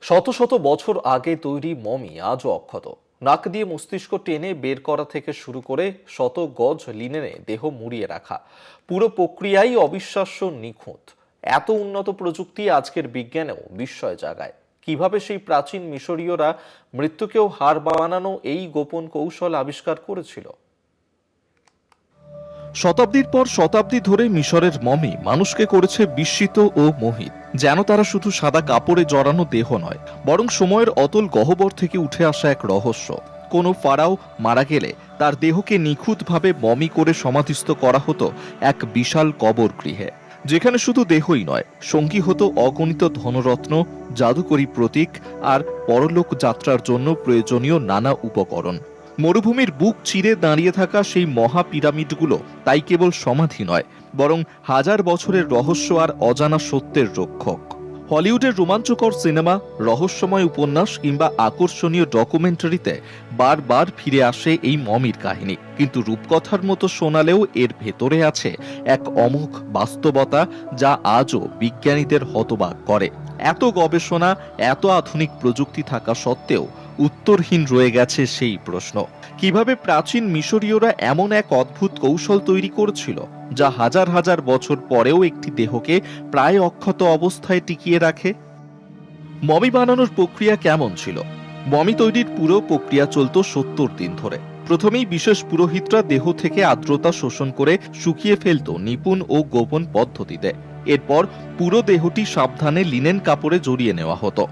শত শত বছর আগে তৈরি মমি আজও অক্ষত। নাক দিয়ে মস্তিষ্ক টেনে বের করা থেকে শুরু করে শত গজ লিনেনে দেহ মুড়িয়ে রাখা। পুরো প্রক্রিয়াই অবিশ্বাস্য নিখুঁত। এত উন্নত প্রযুক্তি আজকের বিজ্ঞানেও বিস্ময় জাগায়। কীভাবে সেই প্রাচীন মিশরীয়রা মৃত্যুকেও হার বানানো এই গোপন কৌশল আবিষ্কার করেছিল? শতাব্দীর পর শতাব্দী ধরে মিশরের মমি মানুষকে করেছে বিস্মিত ও মোহিত, যেন তারা শুধু সাদা কাপড়ে জড়ানো দেহ নয়, বরং সময়ের অতল গহ্বর থেকে উঠে আসা এক রহস্য। কোনো ফারাও মারা গেলে তার দেহকে নিখুঁতভাবে মমি করে সমাধিস্থ করা হতো এক বিশাল কবর গৃহে, যেখানে শুধু দেহই নয়, সঙ্গী হতো অগণিত ধনরত্ন, জাদুকরী প্রতীক আর পরলোক যাত্রার জন্য প্রয়োজনীয় নানা উপকরণ। মরুভূমির বুক চিরে দাঁড়িয়ে থাকা সেই মহা পিরামিডগুলো তাই কেবল সমাধি নয়, বরং হাজার বছরের রহস্য আর অজানা সত্যের রক্ষক। হলিউডের রোমাঞ্চকর সিনেমা, রহস্যময় উপন্যাস কিংবা আকর্ষণীয় ডকুমেন্টারিতে বারবার ফিরে আসে এই মমির কাহিনী। কিন্তু রূপকথার মতো শোনালেও এর ভেতরে আছে এক অমুখ বাস্তবতা যা আজও বিজ্ঞানীদের হতবাক করে। এত গবেষণা, এত আধুনিক প্রযুক্তি থাকা সত্ত্বেও উত্তরহীন রয়ে গেছে সেই প্রশ্ন। কীভাবে প্রাচীন মিশরীয়রা এমন এক অদ্ভুত কৌশল তৈরি করেছিল, যা হাজার হাজার বছর পরেও একটি দেহকে প্রায় অক্ষত অবস্থায় টিকিয়ে রাখে? মমি বানানোর প্রক্রিয়া কেমন ছিল? মমি তৈরির পুরো প্রক্রিয়া চলত সত্তর দিন ধরে। প্রথমেই বিশেষ পুরোহিতরা দেহ থেকে আর্দ্রতা শোষণ করে শুকিয়ে ফেলত নিপুণ ও গোপন পদ্ধতিতে। এরপর পুরো দেহটি সাবধানে লিনেন কাপড়ে জড়িয়ে নেওয়া হতো।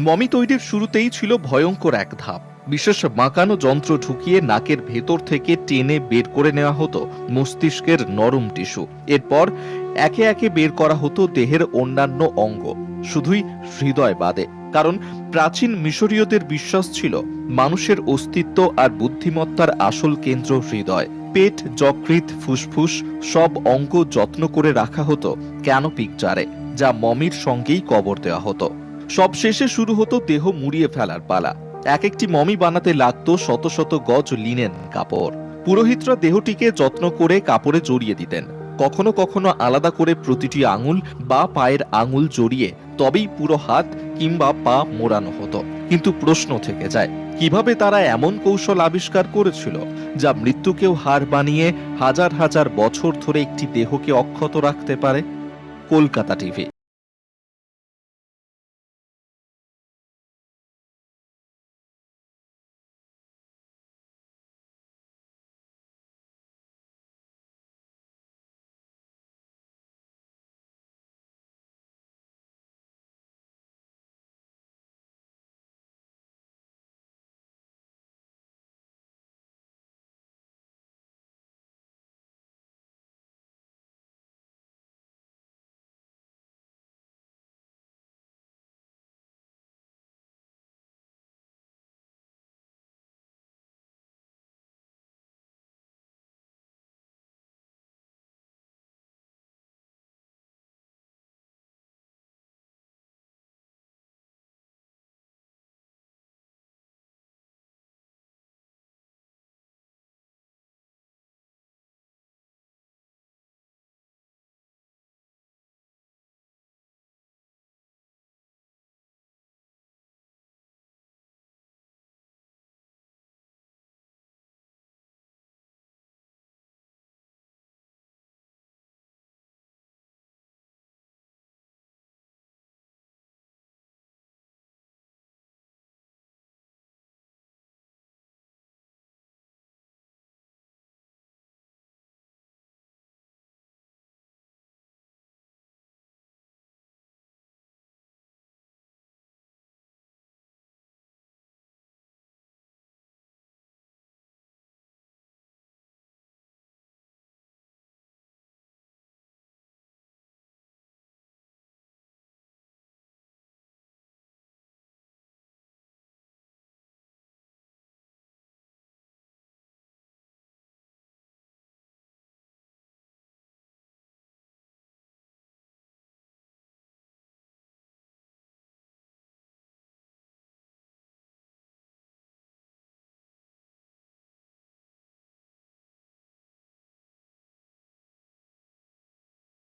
মমি তৈরির শুরুতেই ছিল ভয়ঙ্কর এক ধাপ। বিশেষ বাঁকানো যন্ত্র ঢুকিয়ে নাকের ভেতর থেকে টেনে বের করে নেওয়া হতো মস্তিষ্কের নরম টিস্যু। এরপর একে একে বের করা হতো দেহের অন্যান্য অঙ্গ। শুধুই হৃদয় বাদে। কারণ প্রাচীন মিশরীয়দের বিশ্বাস ছিল, মানুষের অস্তিত্ব আর বুদ্ধিমত্তার আসল কেন্দ্র হৃদয়। পেট যকৃত ফুসফুস সব অঙ্গ যত্ন করে রাখা হতো ক্যানোপিক জারে যা মমির সঙ্গেই কবর দেওয়া হতো। সব শেষে শুরু হতো দেহ মুড়িয়ে ফেলার পালা। এক একটি মমি বানাতে লাগতো শত শত গজ লিনেন কাপড়। পুরোহিতরা দেহটিকে যত্ন করে কাপড়ে জড়িয়ে দিতেন। কখনো কখনো আলাদা করে প্রতিটি আঙুল বা পায়ের আঙুল জড়িয়ে তবেই পুরো হাত কিংবা পা মোড়ানো হতো। কিন্তু প্রশ্ন থেকে যায়, কীভাবে তারা এমন কৌশল আবিষ্কার করেছিল যা মৃত্যুকেও হার বানিয়ে হাজার হাজার বছর ধরে একটি দেহকে অক্ষত রাখতে পারে? কলকাতা টিভি